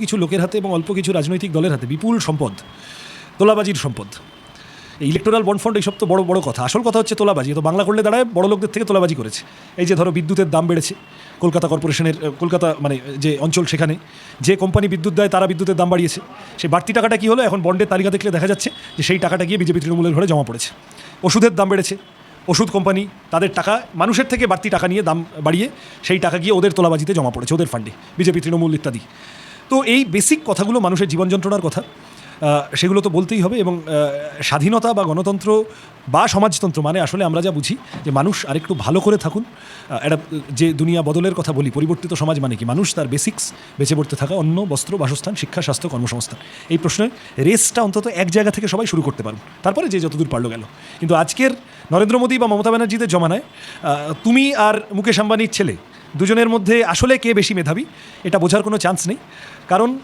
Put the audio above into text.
কিছু লোকের হাতে এবং অল্প কিছু রাজনৈতিক দলের হাতে বিপুল সম্পদ, তোলাবাজির সম্পদ। এই ইলেকট্রাল বন্ড ফান্ড এইসব তো বড় বড় কথা। আসল কথা হচ্ছে তোলাবাজি। তো বাংলা করলে দাঁড়ায়, বড় লোকদের থেকে তোলাবাজি করেছে। এই যে ধরো বিদ্যুতের দাম বেড়েছে, কলকাতা কর্পোরেশনের কলকাতা মানে যে অঞ্চল সেখানে, যে কোম্পানি বিদ্যুৎ দেয় তারা বিদ্যুতের দাম বাড়িয়েছে। সেই বাড়তি টাকাটা কি হলো? এখন বন্ডের তালিকা দেখলে দেখা যাচ্ছে যে সেই টাকাটা গিয়ে বিজেপি তৃণমূলের ঘরে জমা পড়েছে। ওষুধের দাম বেড়েছে। ওষুধ কোম্পানি তাদের টাকা, মানুষের থেকে বাড়তি টাকা নিয়ে দাম বাড়িয়ে সেই টাকা গিয়ে ওদের তোলাবাজিতে জমা পড়েছে, ওদের ফান্ডে বিজেপি তৃণমূল ইত্যাদি। তো এই বেসিক কথাগুলো মানুষের জীবন যন্ত্রণার কথা সেগুলো তো বলতেই হবে এবং স্বাধীনতা বা গণতন্ত্র বা সমাজতন্ত্র মানে আসলে আমরা যা বুঝি যে মানুষ আরেকটু ভালো করে থাকুন। একটা যে দুনিয়া বদলের কথা বলি, পরিবর্তিত সমাজ মানে কি? মানুষ তার বেসিক্স বেঁচে পড়তে থাকা অন্ন, বস্ত্র, বাসস্থান, শিক্ষা, স্বাস্থ্য, কর্মসংস্থান। এই প্রশ্নে রেসটা অন্তত এক জায়গা থেকে সবাই শুরু করতে পারুন। তারপরে যে যতদূর পারল গেল। কিন্তু আজকের নরেন্দ্র মোদী বা মমতা ব্যানার্জিদের জমানায় তুমি আর মুকেশ আম্বানির ছেলে দুজনের মধ্যে আসলে কে বেশি মেধাবী এটা বোঝার কোনো চান্স নেই। কারণ